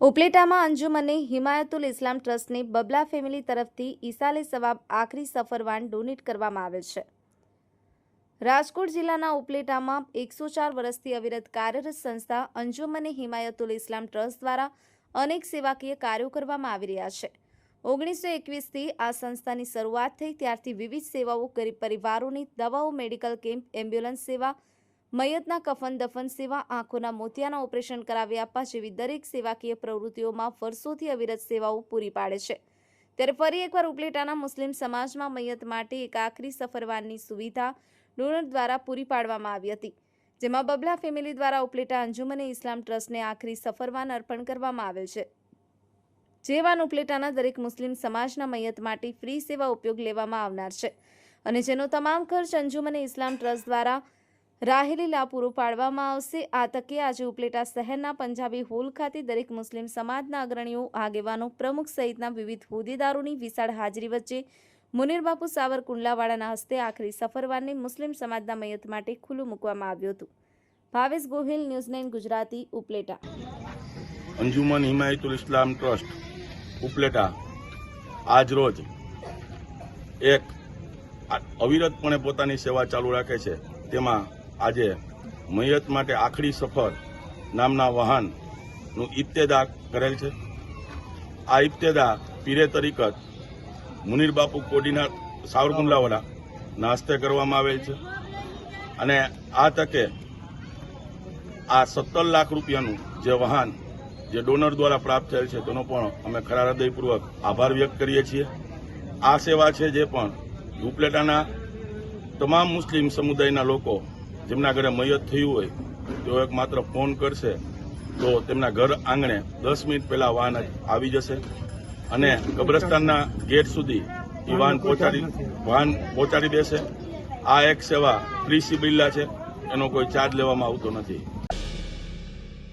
ઉપલેટામાં અંજુમને હિમાયતુલ ઇસ્લામ ટ્રસ્ટની બબલા ફેમિલી તરફથી ઈસાલે સવાબ આખરી સફરવાન ડોનેટ કરવામાં આવેલ છે. રાજકોટ જિલ્લાના ઉપલેટામાં એકસો વર્ષથી અવિરત કાર્યરત સંસ્થા અંજુમને હિમાયતુલ ઇસ્લામ ટ્રસ્ટ દ્વારા અનેક સેવાકીય કાર્યો કરવામાં આવી રહ્યા છે. ઓગણીસો એકવીસથી આ સંસ્થાની શરૂઆત થઈ ત્યારથી વિવિધ સેવાઓ ગરીબ પરિવારોની દવાઓ, મેડિકલ કેમ્પ, એમ્બ્યુલન્સ સેવા મયતના કફન દફન સેવા આંખોના મોતિયાના ઓપરેશન કરાવી આપવા જેવી દરેક સેવાકીય પ્રવૃત્તિઓમાં વર્ષોથી અવિરત સેવાઓ પૂરી પાડે છે. ત્યારે ફરી એકવાર ઉપલેટાના મુસ્લિમ સમાજમાં મૈયત માટે એક આખરી સફરવાનની સુવિધા ડોનર દ્વારા પૂરી પાડવામાં આવી હતી, જેમાં બબલા ફેમિલી દ્વારા ઉપલેટા અંજુમને ઇસ્લામ ટ્રસ્ટને આખરી સફરવાન અર્પણ કરવામાં આવેલ છે. જે વાન ઉપલેટાના દરેક મુસ્લિમ સમાજના મૈયત માટે ફ્રી સેવા ઉપયોગ લેવામાં આવનાર છે અને જેનો તમામ ખર્ચ અંજુમને ઇસ્લામ ટ્રસ્ટ દ્વારા રાહેલી લા પૂરો પાડવામાં આવશે. આ તકે આજે ઉપલેટા શહેરના પંજાબી હોલ ખાતે દરેક મુસ્લિમ સમાજના અગ્રણીઓ, આગેવાનો, પ્રમુખ સહિતના વિવિધ હોદ્દેદારોની વિશાળ હાજરી વચ્ચે મુનીર સાવર કુંડલાવાળાના હસ્તે આખરી સફરવારને મુસ્લિમ સમાજના મયત માટે ખુલ્લું મૂકવામાં આવ્યું હતું. Bhavesh Gohil, news nine Gujarati, Upleta. Anjuman Himayatul Islam trust, Upleta. આજ રોજ એક અવિરતપણે પોતાની સેવા ચાલુ રાખે છે. તેમાં આજે મૈયત માટે આખરી સફર નામના વાહનનું ઇબ્તેદા કરેલ છે. આ ઇબ્તેદા પીરે તરીકત મુનીર બાપુ કોડીના સાવરકુંડલાવાળા નાસ્તે કરવામાં આવેલ છે. અને આ તકે આ સત્તર લાખ રૂપિયાનું જે વાહન જે ડોનર દ્વારા પ્રાપ્ત થયેલ છે, તેનો પણ અમે ખરા હૃદયપૂર્વક આભાર વ્યક્ત કરીએ છીએ. આ સેવા છે જે પણ ઉપલેટાના તમામ મુસ્લિમ સમુદાયના લોકો જેમના ઘરે મયત થયું હોય તેઓ એક માત્ર ફોન કરશે તો તેમના ઘર આંગણે દસ મિનિટ પહેલા વાહન આવી જશે. અને કબ્રસ્તાનના ગેટ સુધી એ વાહન પહોંચાડી વાહન પહોંચાડી દેશે. આ એક સેવા ફ્રી સિબિલ્લા છે એનો કોઈ ચાર્જ લેવામાં આવતો નથી.